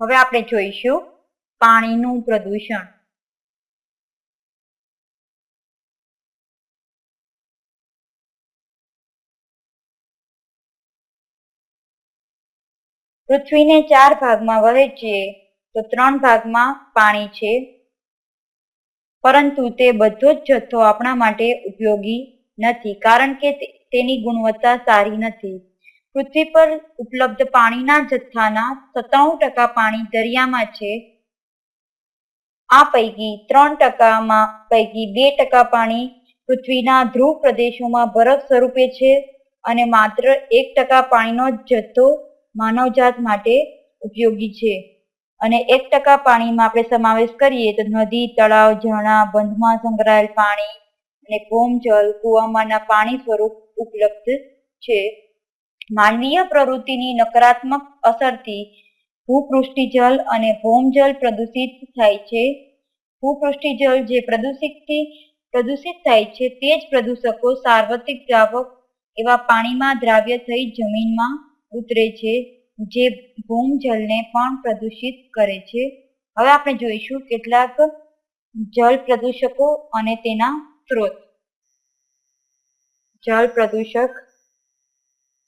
હવે આપણે જોઈશું પાણીનું પ્રદૂષણ. પૃથ્વીને ચાર ભાગમાં વહેંચીએ તો ત્રણ ભાગમાં પાણી છે. પરંતુ તે બધો જ જથ્થો આપણા માટે ઉપયોગી નથી, કારણ કે તેની ગુણવત્તા સારી નથી. પૃથ્વી પર ઉપલબ્ધ પાણીના જથ્થાના સત્તાણું ટકા પાણી દરિયામાં છે. આ પૈકી ત્રણ ટકામાં, પૈકી બે ટકા પાણી પૃથ્વીના ધ્રુવ પ્રદેશોમાં બરફ સ્વરૂપે છે અને માત્ર એક ટકા પાણીનો જથ્થો માનવજાત માટે ઉપયોગી છે. અને એક ટકા પાણીમાં આપણે સમાવેશ કરીએ તો નદી, તળાવ, ઝરણા, બંધમાં સંગ્રહાયેલ પાણી અને ભૌમજળ કુવામાંના પાણી સ્વરૂપ ઉપલબ્ધ છે. માનવીય પ્રવૃત્તિની નકારાત્મક અસરથી ભૂપૃષ્ઠી જળ અને ભૌમજલ પ્રદૂષિત થાય છે. ભૂપૃષ્ઠી જળ જે પ્રદૂષિતથી પ્રદૂષિત થાય છે તે જ પ્રદૂષકો સાર્વત્રિક દ્રાવક એવા પાણીમાં દ્રાવ્ય થઈ જમીનમાં ઉતરે છે, જે ભૌમજલને પણ પ્રદૂષિત કરે છે. હવે આપણે જોઈશું કેટલાક જળ પ્રદૂષકો અને તેના સ્ત્રોત. જળ પ્રદૂષક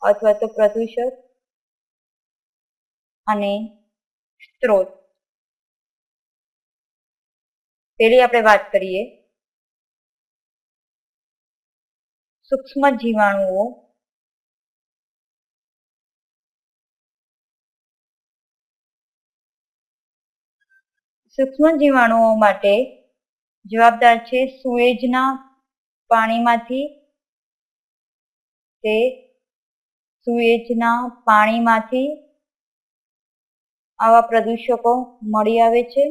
અથવા તો પ્રદૂષક અને સ્ત્રોત. પેલી આપણે વાત કરીએ સૂક્ષ્મ જીવાણુઓ સૂક્ષ્મ જીવાણુઓ માટે જવાબદાર છે સુએજના પાણીમાંથી તે સુએજના પાણીમાંથી આવા પ્રદૂષકો મળી આવે છે.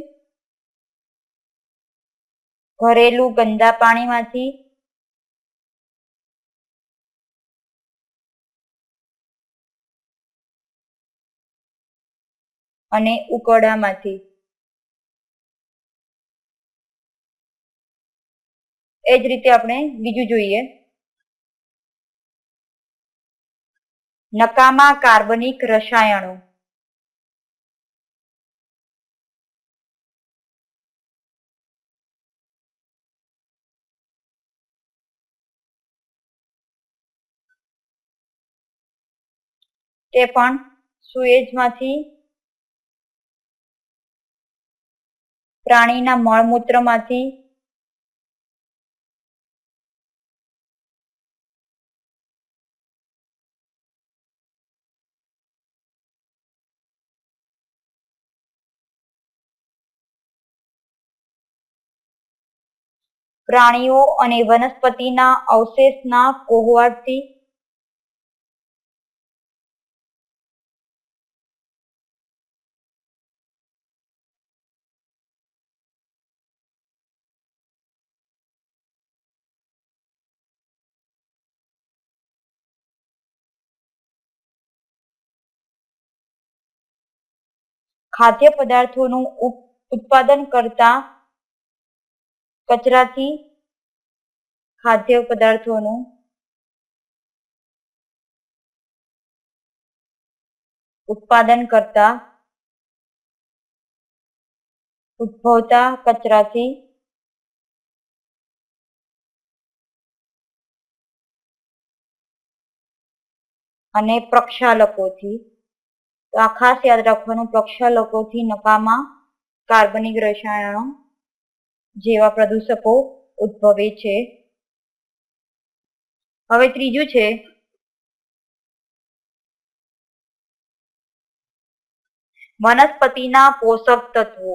ઘરેલું ગંદા પાણીમાંથી અને ઉકરડામાંથી. એ જ રીતે આપણે બીજું જોઈએ. નકામા કાર્બનિક રસાયણો. તે પણ સુએજમાંથી પ્રાણીના મળમૂત્રમાંથી પ્રાણીઓ અને વનસ્પતિના અવશેષના કોહવાટથી ખાદ્ય પદાર્થોનું ઉત્પાદન કરતા કચરાથી ખાદ્ય પદાર્થોનું ઉત્પાદન કરતા ઉદ્ભવતા કચરાથી અને પ્રક્ષાલકોથી. તો આ ખાસ યાદ રાખવાનું, પ્રક્ષાલકોથી નકામા કાર્બનિક રસાયણો જેવા પ્રદૂષકો ઉદ્ભવે છે. હવે ત્રીજું છે. વનસ્પતિના પોષક તત્વો.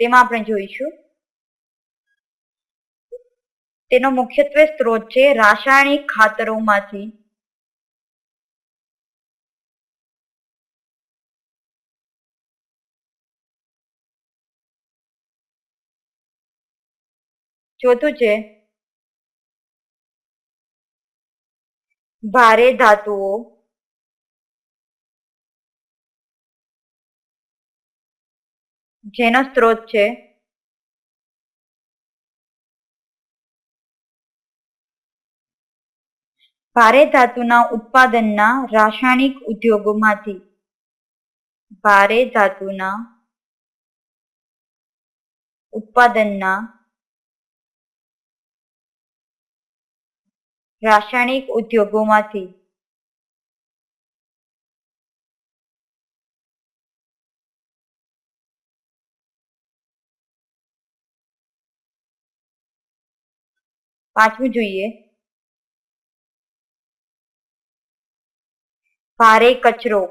તેમાં આપણે જોઈશું. તેનો મુખ્યત્વે સ્ત્રોત છે રાસાયણિક ખાતરોમાંથી. ચોથું છે? ભારે ધાતુઓ. જેનો સ્ત્રોત છે? ભારે ધાતુના ઉત્પાદનના રાસાયણિક ઉદ્યોગોમાંથી. ભારે ધાતુના ઉત્પાદનના રાસાયણિક ઉદ્યોગોમાંથી પાંચમું જોઈએ. ભારે કચરો.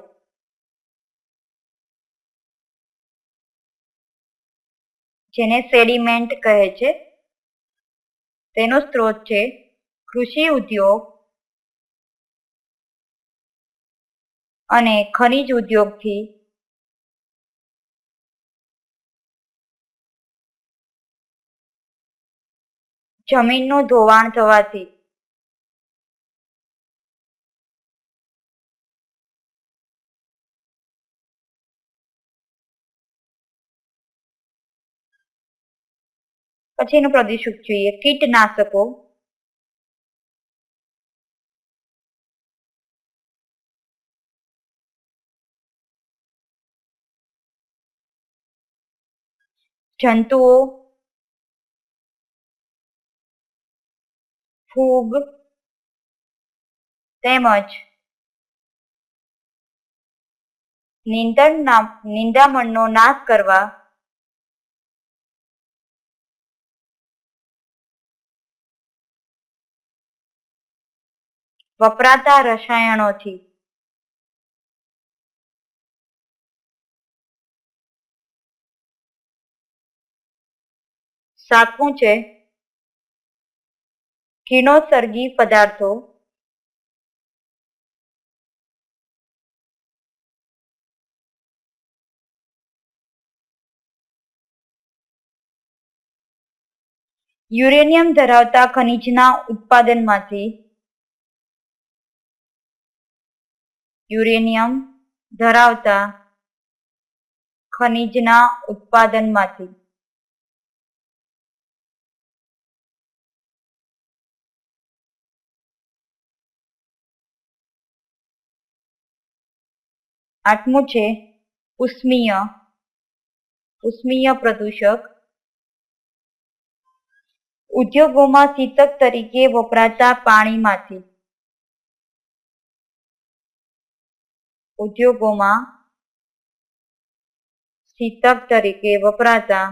જેને સેડિમેન્ટ કહે છે. તેનો સ્ત્રોત છે કૃષિ ઉદ્યોગ અને ખનિજ ઉદ્યોગથી જમીનનું ધોવાણ થવાથી પછીનું પ્રદૂષક જોઈએ. કીટનાશકો જંતુઓ ફૂગ તેમજ નીંદણના નિંદામણનો નાશ કરવા વપરાતા રસાયણોથી. સાતમું છે? કિરણોત્સર્ગી પદાર્થો. યુરેનિયમ ધરાવતા ખનિજના ઉત્પાદનમાંથી. યુરેનિયમ ધરાવતા ખનિજના ઉત્પાદનમાંથી. આઠમું છે ઉષ્મીય ઉષ્મીય પ્રદૂષક ઉદ્યોગોમાં શીતક તરીકે વપરાતા પાણીમાંથી. ઉદ્યોગોમાં શીતક તરીકે વપરાતા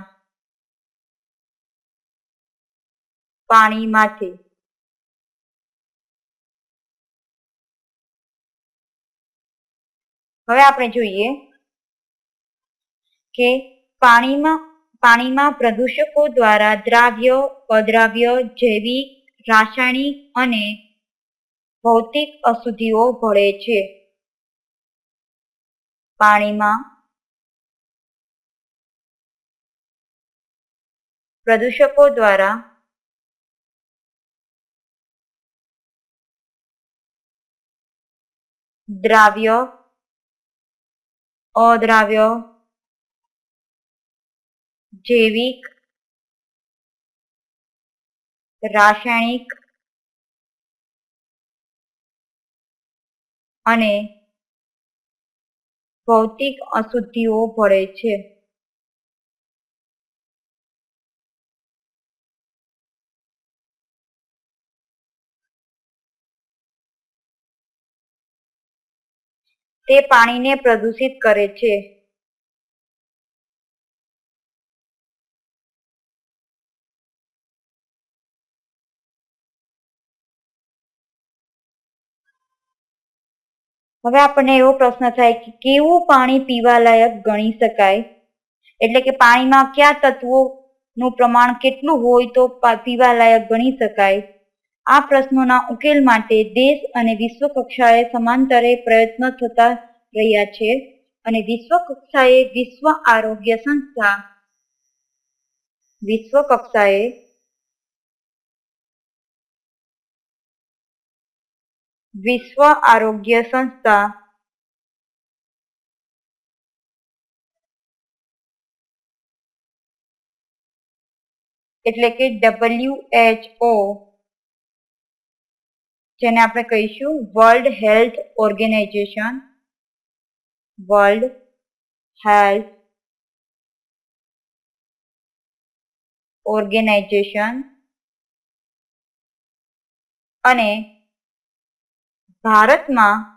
પાણીમાંથી. હવે આપણે જોઈએ કે પાણીમાં પાણીમાં પ્રદૂષકો દ્વારા દ્રાવ્ય, અદ્રાવ્ય, જૈવિક, રાસાયણિક અને ભૌતિક અશુદ્ધિઓ ભળે છે. પાણીમાં પ્રદૂષકો દ્વારા દ્રાવ્ય અદ્રાવ્ય જૈવિક રાસાયણિક અને ભૌતિક અશુદ્ધિઓ ભળે છે. તે પાણીને પ્રદૂષિત કરે છે. હવે આપણને એવો પ્રશ્ન થાય કે કેવું પાણી પીવાલાયક ગણી શકાય? એટલે કે પાણીમાં કયા તત્વોનું પ્રમાણ કેટલું હોય તો પીવાલાયક ગણી શકાય? આ પ્રશ્નોના ઉકેલ માટે દેશ અને વિશ્વ કક્ષાએ સમાંતરે પ્રયત્નો થતા રહ્યા છે અને વિશ્વ કક્ષાએ વિશ્વ આરોગ્ય સંસ્થા વિશ્વ કક્ષાએ વિશ્વ આરોગ્ય સંસ્થા એટલે કે ડબલ્યુએચઓ જેને આપણે કહીશું world health organisation world health organisation અને ભારતમાં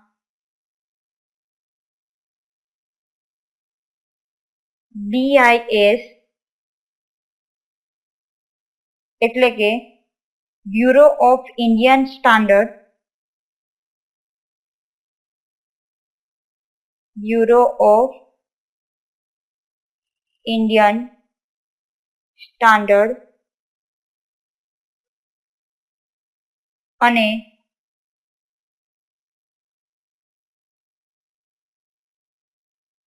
બીઆઈએસ એટલે કે bureau of Indian standard bureau of Indian standard અને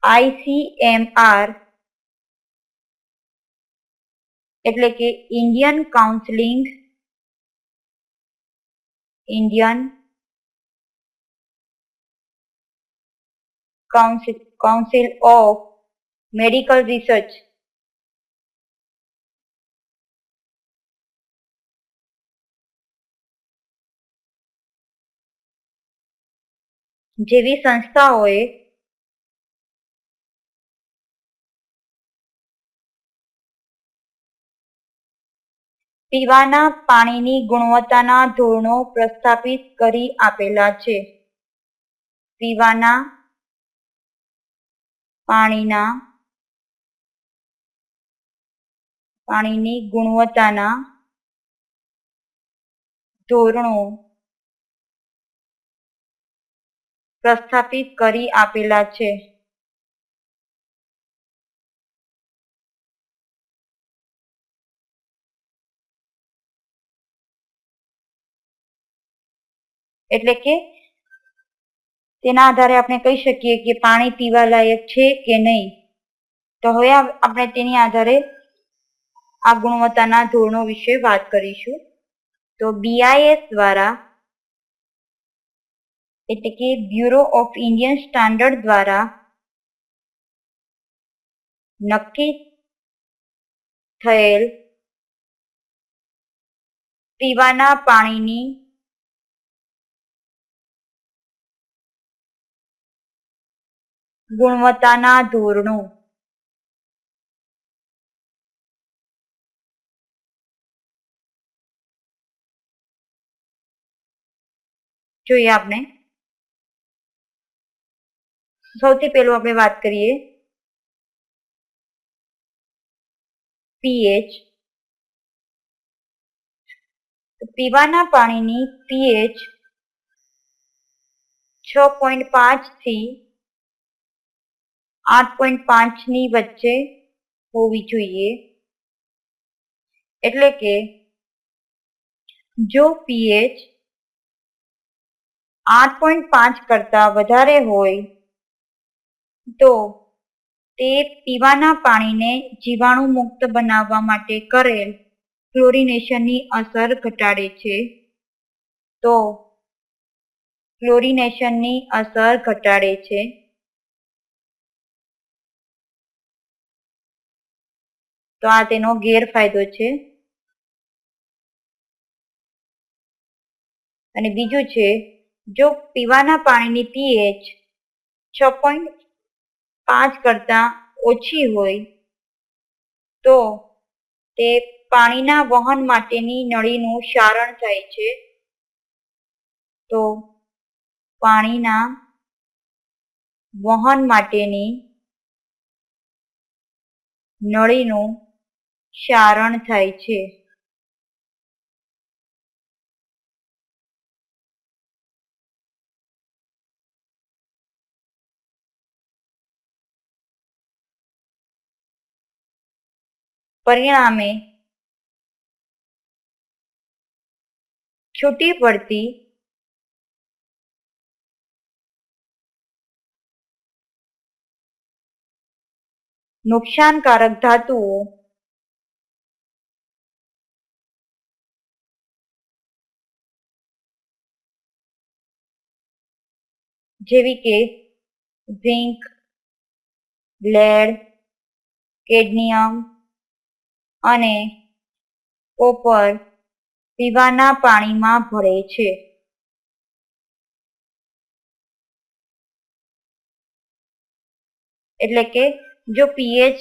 આઈસીએમઆર એટલે કે Indian counselling Indian council council of medical research જેવી સંસ્થાઓએ પીવાના પાણીની ગુણવત્તાના ધોરણો પ્રસ્થાપિત કરી આપેલા છે. પીવાના પાણીના પાણીની ગુણવત્તાના ધોરણો પ્રસ્થાપિત કરી આપેલા છે. એટલે કે તેના આધારે આપણે કહી શકીએ કે પાણી પીવા લાયક છે કે નહીં? તો હવે આપણે તેની આધારે આ ગુણવત્તાના ધોરણો વિશે વાત કરીશું. તો બીઆઈએસ દ્વારા એટલે કે બ્યુરો ઓફ ઇન્ડિયન સ્ટાન્ડર્ડ દ્વારા નક્કી થયેલ પીવાના પાણીની ગુણવત્તાના ધોરણો. જોઈએ આપણે. સૌથી પહેલું આપણે વાત કરીએ. પીએચ પીવાના પાણીની પીએચ છ પોઈન્ટ પાંચથી આઠ પોઈન્ટ પાંચની વચ્ચે હોવી જોઈએ. એટલે કે જો પીએચ આઠ પોઈન્ટ પાંચ કરતા વધારે હોય, તો તે પીવાના પાણીને જીવાણુ મુક્ત બનાવવા માટે કરેલ ક્લોરિનેશનની અસર ઘટાડે છે. તો ક્લોરિનેશનની અસર ઘટાડે છે. તો આ તેનો ગેરફાયદો છે. અને બીજું છે, જો પીવાના પાણીની પીએચ છ પોઈન્ટ પાંચ કરતા ઓછી હોય, તો તે પાણીના વહન માટેની નળીનું ક્ષારણ થાય છે. તો પાણીના વહન માટેની નળીનું ક્ષારણ થાય છે. પરિણામે છૂટી પડતી નુકસાનકારક ધાતુઓ જેવી કે ઝીંક લેડ કેડમિયમ અને કોપર પીવાના પાણીમાં ભરે છે. એટલે કે જો પીએચ,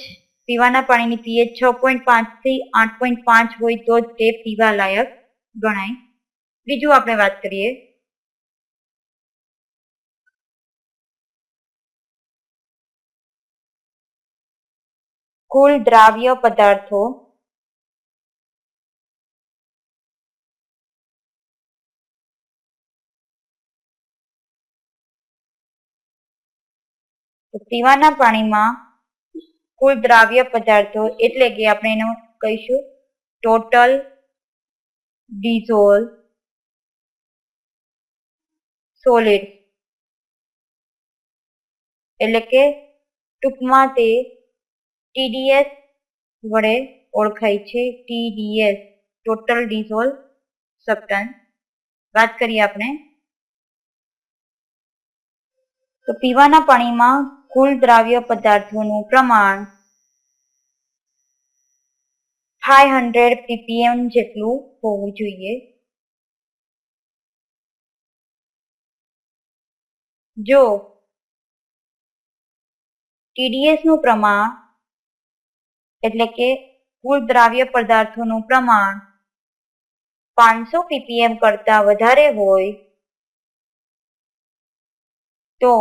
પીવાના પાણીની પીએચ છ પોઈન્ટ પાંચથી આઠ પોઈન્ટ પાંચ હોય તો જ તે પીવા લાયક ગણાય. બીજું આપણે વાત કરીએ કુલ દ્રાવ્ય પદાર્થો પીવાના પાણીમાં કુલ દ્રાવ્ય પદાર્થો એટલે કે આપણે એનું કહીશું ટોટલ ડિઝોલ સોલિડ એટલે કે ટૂંકમાં તે ટીડીએસ વડે ઓળખાય છે. ટીડીએસ ટોટલ ડિઝોલ્વ સબસ્ટન્સ વાત કરીએ આપણે. તો પીવાના પાણીમાં કુલ દ્રાવ્ય પદાર્થોનું પ્રમાણ ફાઈવ હંડ્રેડ પીપીએમ જેટલું હોવું જોઈએ. જો ટીડીએસનું પ્રમાણ એટલે કે કુલ દ્રાવ્ય પદાર્થોનું પ્રમાણ પાંચસો પીપીએમ કરતા વધારે હોય તો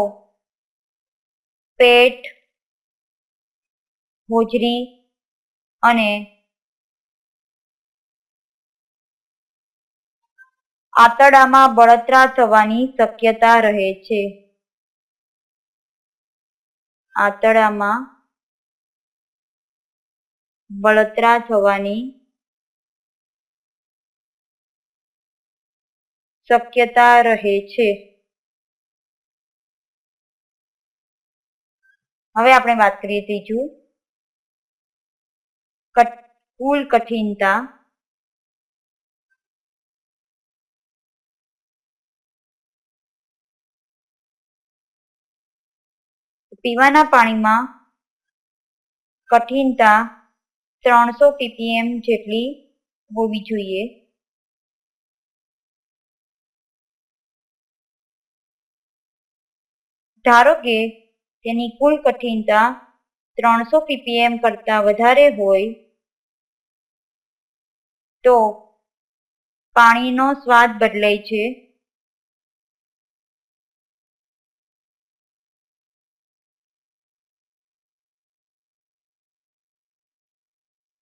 પેટ, હોજરી અને આતડામાં બળતરા થવાની શક્યતા રહે છે. આંતરડામાં બળતરા થવાની શક્યતા રહે છે. હવે આપણે વાત કરીએ ત્રીજું. કુલ કઠિનતા. પીવાના પાણીમાં કઠિનતા ત્રણસો પીપીએમ જેટલી હોવી જોઈએ. ધારો કે તેની કુલ કઠિનતા ત્રણસો પીપીએમ કરતા વધારે હોય, તો પાણીનો સ્વાદ બદલાય છે.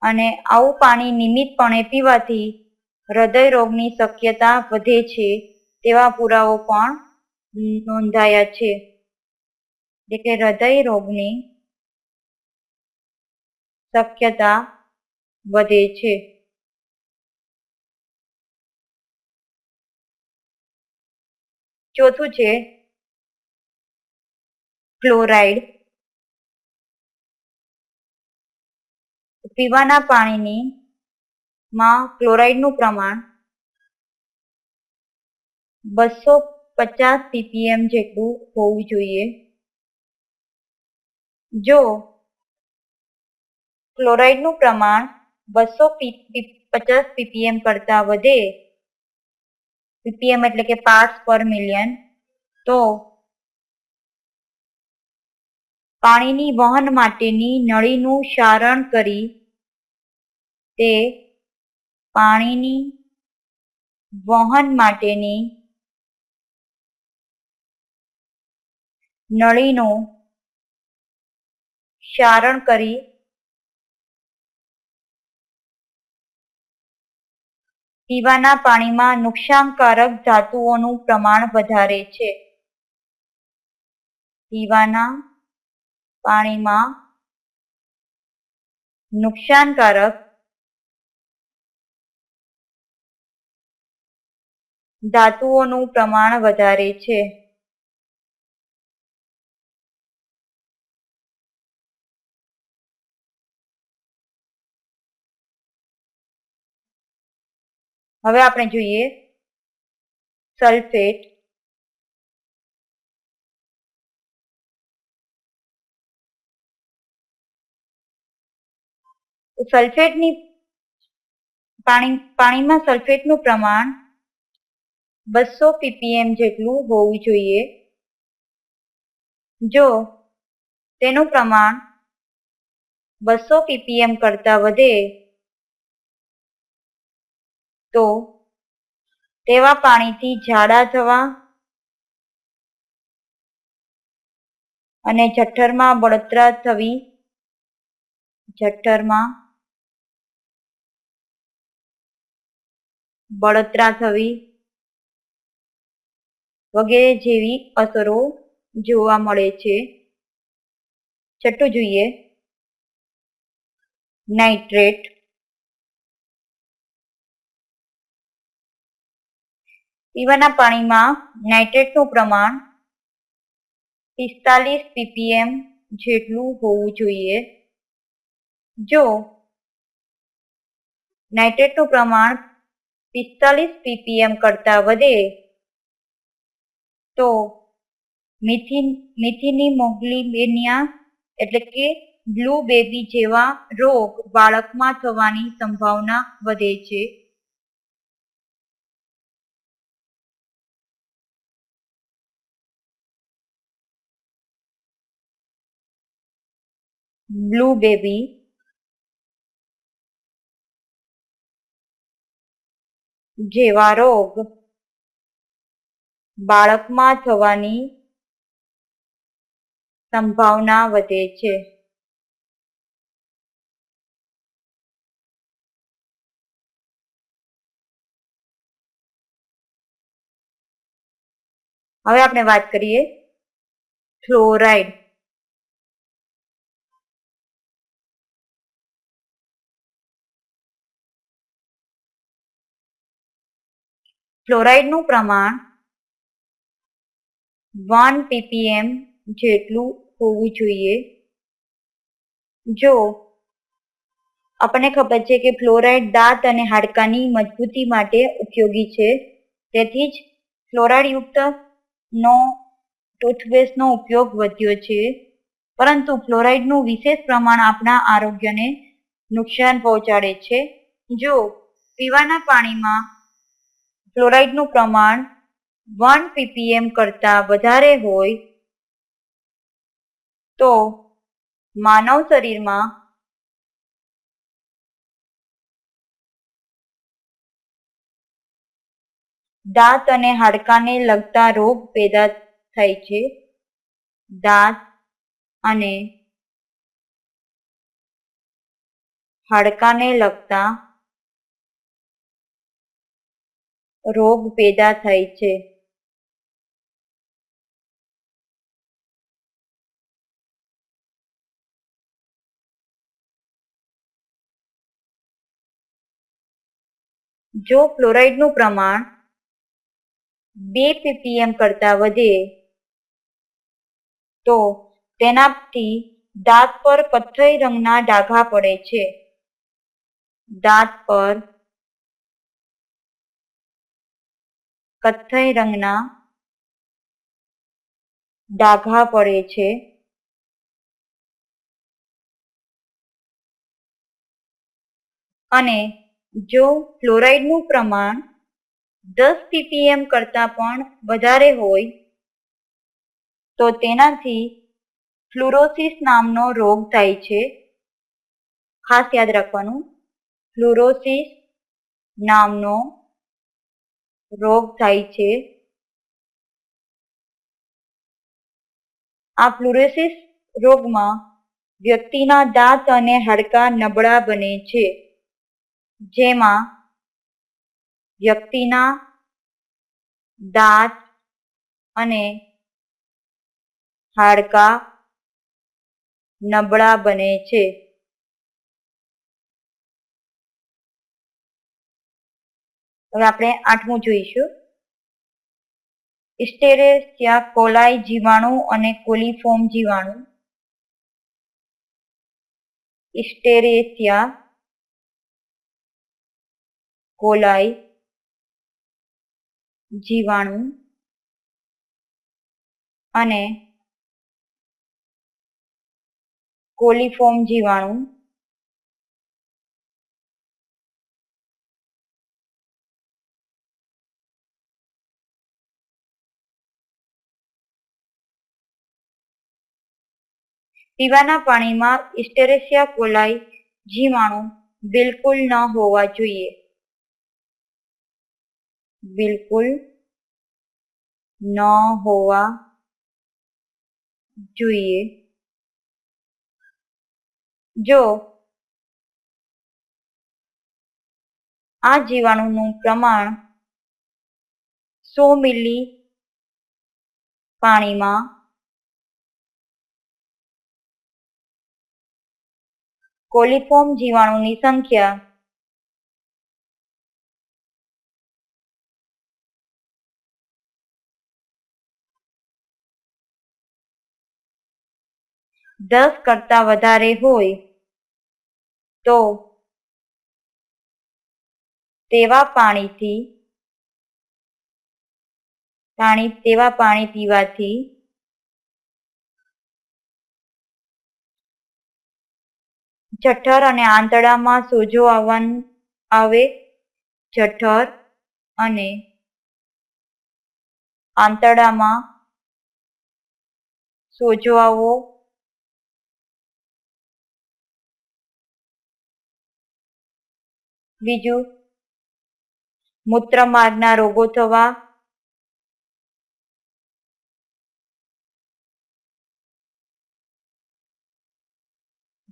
અને આવું પાણી નિયમિતપણે પીવાથી હૃદય રોગની શક્યતા વધે છે, તેવા પુરાવો પણ નોંધાયા છે. એટલે કે હૃદય રોગની શક્યતા વધે છે. ચોથું છે, ક્લોરાઇડ. પીવાના પાણીની માં ક્લોરાઇડનું પ્રમાણ બસો પચાસ પીપીએમ જેટલું હોવું જોઈએ. જો ક્લોરાઇડનું પ્રમાણ બસો પચાસ પીપીએમ કરતા વધે પીપીએમ એટલે કે પાર્ટ્સ પર મિલિયન તો પાણીની વહન માટેની નળીનું ક્ષારણ કરી તે પાણીની વહન માટેની નળીનું ક્ષારણ કરી પીવાના પાણીમાં નુકસાનકારક ધાતુઓનું પ્રમાણ વધારે છે. પીવાના પાણીમાં નુકસાનકારક ધાતુઓનું પ્રમાણ વધારે છે. હવે આપણે જોઈએ સલ્ફેટ. સલ્ફેટની પાણી પાણીમાં સલ્ફેટનું પ્રમાણ બસો પીપીએમ જેટલું હોવું જોઈએ. જો તેનું પ્રમાણ બસો પીપીએમ કરતા વધે, તો તેવા પાણીથી ઝાડા થવા અને જઠ્ઠરમાં બળતરા થવી જઠ્ઠરમાં બળતરા થવી વગેરે જેવી અસરો જોવા મળે છે. છઠ્ઠું જોઈએ. નાઇટ્રેટ. પીવાના પાણીમાં નાઇટ્રેટનું પ્રમાણ પિસ્તાલીસ પીપીએમ જેટલું હોવું જોઈએ. જો નાઇટ્રેટનું પ્રમાણ પિસ્તાલીસ પીપીએમ કરતાં વધે તો મિથિન મિથિનિમોગ્લિબેનિયા એટલે કે બ્લુ બેબી જેવા રોગ બાળકમાં થવાની સંભાવના વધે છે. બ્લુ બેબી જેવા રોગ બાળકમાં થવાની સંભાવના વધે છે. હવે આપણે વાત કરીએ ફ્લોરાઇડ. ફ્લોરાઇડનું પ્રમાણ વન પીપીએમ જેટલું હોવું જોઈએ. જો આપણને ખબર છે કે ફ્લોરાઇડ દાંત અને હાડકાની મજબૂતી માટે ઉપયોગી છે, તેથી જ ફ્લોરાઇડયુક્ત નો ટૂથપેસ્ટનો ઉપયોગ વધ્યો છે. પરંતુ ફ્લોરાઇડનું વિશેષ પ્રમાણ આપણા આરોગ્યને નુકસાન પહોંચાડે છે. જો પીવાના પાણીમાં ફ્લોરાઇડનું પ્રમાણ વન પીપીએમ કરતા વધારે હોય તો માનવ શરીરમાં દાંત અને હાડકાને લગતા રોગ પેદા થાય છે. દાંત અને હાડકાને લગતા રોગ પેદા થાય છે. જો ફ્લોરાઇડનું પ્રમાણ બે પીપીએમ કરતા વધે, તો તેનાથી દાંત પર કથ્થઈ રંગના ડાઘા પડે છે. દાંત પર કથ્થઈ રંગના ડાઘા પડે છે. અને જો ફ્લોરાઇડનું પ્રમાણ દસ પીપીએમ કરતાં પણ વધારે હોય, તો તેનાથી ફ્લુરોસિસ નામનો રોગ થાય છે. ખાસ યાદ રાખવાનું ફ્લુરોસિસ નામનો રોગ થાય છે. આ ફ્લુરોસિસ રોગમાં વ્યક્તિના દાંત અને હાડકાં નબળા બને છે. જેમાં વ્યક્તિના દાંત અને હાડકા નબળા બને છે. હવે આપણે આઠમું જોઈશું. ઇસ્ટેરેસિયા કોલાઈ જીવાણુ અને કોલિફોર્મ જીવાણુ. ઇસ્ટેરેસિયા કોલાઈ જીવાણુ અને કોલિફોર્મ જીવાણુ. પીવાના પાણીમાં ઇસ્ટેરેસિયા કોલાઈ જીવાણુ બિલકુલ ન હોવા જોઈએ. બિલકુલ ન હોવા જોઈએ. જો આ જીવાણુનું પ્રમાણ સો મિલી પાણીમાં કોલિફોર્મ જીવાણુની સંખ્યા દસ કરતા વધારે હોય, તો તેવા પાણીથી, પાણી, તેવા પાણી પીવાથી જઠર અને આંતડામાં સોજો આવવાનું આવે. જઠર અને આંતડામાં સોજો આવવો બીજું? મૂત્રમાર્ગના રોગો થવા?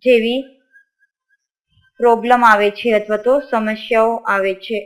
જેવી પ્રોબ્લેમ આવે છે અથવા તો સમસ્યાઓ આવે છે.